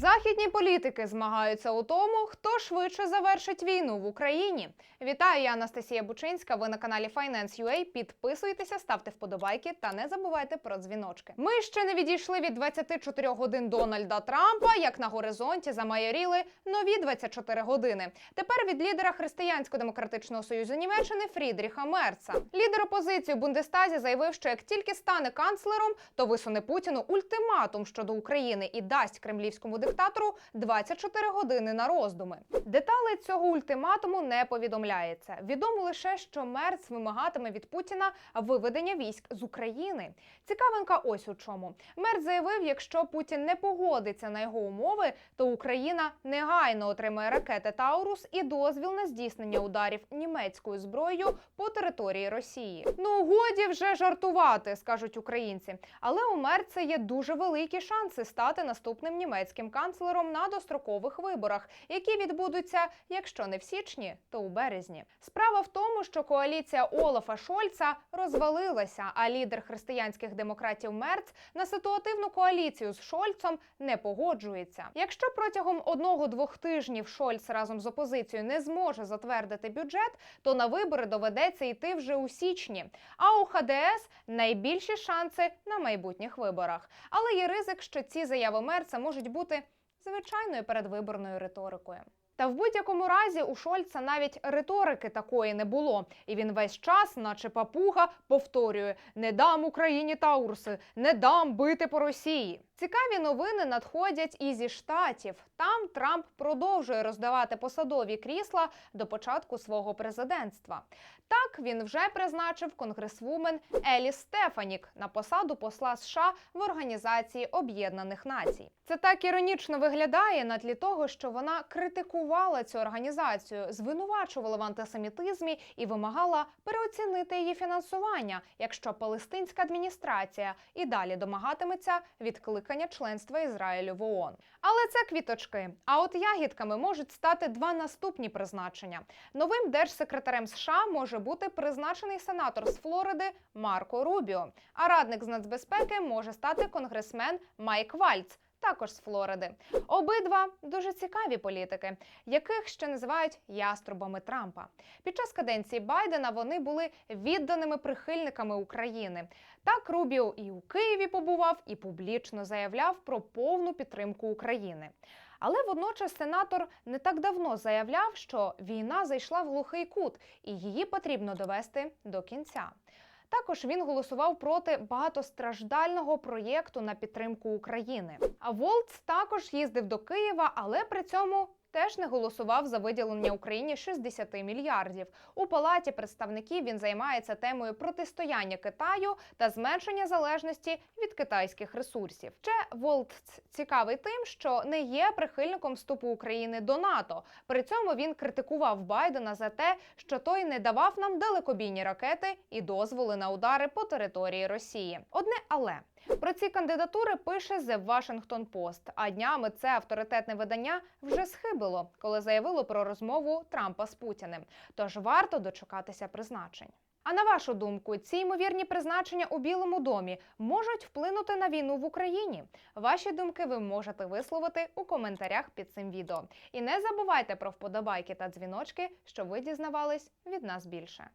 Західні політики змагаються у тому, хто швидше завершить війну в Україні. Вітаю, я Анастасія Бучинська. Ви на каналі Finance.ua. Підписуйтеся, ставте вподобайки та не забувайте про дзвіночки. Ми ще не відійшли від 24 годин Дональда Трампа, як на горизонті замайоріли нові 24 години. Тепер від лідера Християнсько-демократичного союзу Німеччини Фрідріха Мерца. Лідер опозиції у Бундестазі заявив, що як тільки стане канцлером, то висуне Путіну ультиматум щодо України і дасть кремлівському диктатору 24 години на роздуми. Деталі цього ультиматуму не повідомляється. Відомо лише, що Мерц вимагатиме від Путіна виведення військ з України. Цікавинка ось у чому. Мерц заявив, якщо Путін не погодиться на його умови, то Україна негайно отримає ракети Таурус і дозвіл на здійснення ударів німецькою зброєю по території Росії. Ну годі вже жартувати, скажуть українці. Але у Мерца є дуже великі шанси стати наступним німецьким канцлером на дострокових виборах, які відбудуться, якщо не в січні, то у березні. Справа в тому, що коаліція Олафа Шольца розвалилася, а лідер християнських демократів Мерц на ситуативну коаліцію з Шольцом не погоджується. Якщо протягом одного-двох тижнів Шольц разом з опозицією не зможе затвердити бюджет, то на вибори доведеться йти вже у січні. А у ХДС найбільші шанси на майбутніх виборах. Але є ризик, що ці заяви Мерца можуть бути звичайною передвиборною риторикою. Та в будь-якому разі у Шольца навіть риторики такої не було, і він весь час, наче папуга, повторює: не дам Україні Таурси, не дам бити по Росії. Цікаві новини надходять і зі штатів. Там Трамп продовжує роздавати посадові крісла до початку свого президентства. Так він вже призначив конгресвумен Елі Стефанік на посаду посла США в Організації Об'єднаних Націй. Це так іронічно виглядає на тлі того, що вона критикувала цю організацію, звинувачувала в антисемітизмі і вимагала переоцінити її фінансування, якщо палестинська адміністрація і далі домагатиметься відкликання членства Ізраїлю в ООН. Але це квіточки. А от ягідками можуть стати два наступні призначення. Новим держсекретарем США може бути призначений сенатор з Флориди Марко Рубіо. А радник з нацбезпеки може стати конгресмен Майк Вальц. Також з Флориди. Обидва дуже цікаві політики, яких ще називають яструбами Трампа. Під час каденції Байдена вони були відданими прихильниками України. Так Рубіо і у Києві побував і публічно заявляв про повну підтримку України. Але водночас сенатор не так давно заявляв, що війна зайшла в глухий кут, і її потрібно довести до кінця. Також він голосував проти багатостраждального проєкту на підтримку України. А Волц також їздив до Києва, але при цьому. Теж не голосував за виділення Україні 60 мільярдів. У палаті представників він займається темою протистояння Китаю та зменшення залежності від китайських ресурсів. Ще Волтц цікавий тим, що не є прихильником вступу України до НАТО. При цьому він критикував Байдена за те, що той не давав нам далекобійні ракети і дозволи на удари по території Росії. Одне але. Про ці кандидатури пише The Washington Post, А днями це авторитетне видання вже схибило, коли заявило про розмову Трампа з Путіним. Тож варто дочекатися призначень. А на вашу думку, ці ймовірні призначення у Білому домі можуть вплинути на війну в Україні? Ваші думки ви можете висловити у коментарях під цим відео. І не забувайте про вподобайки та дзвіночки, щоб ви дізнавались від нас більше.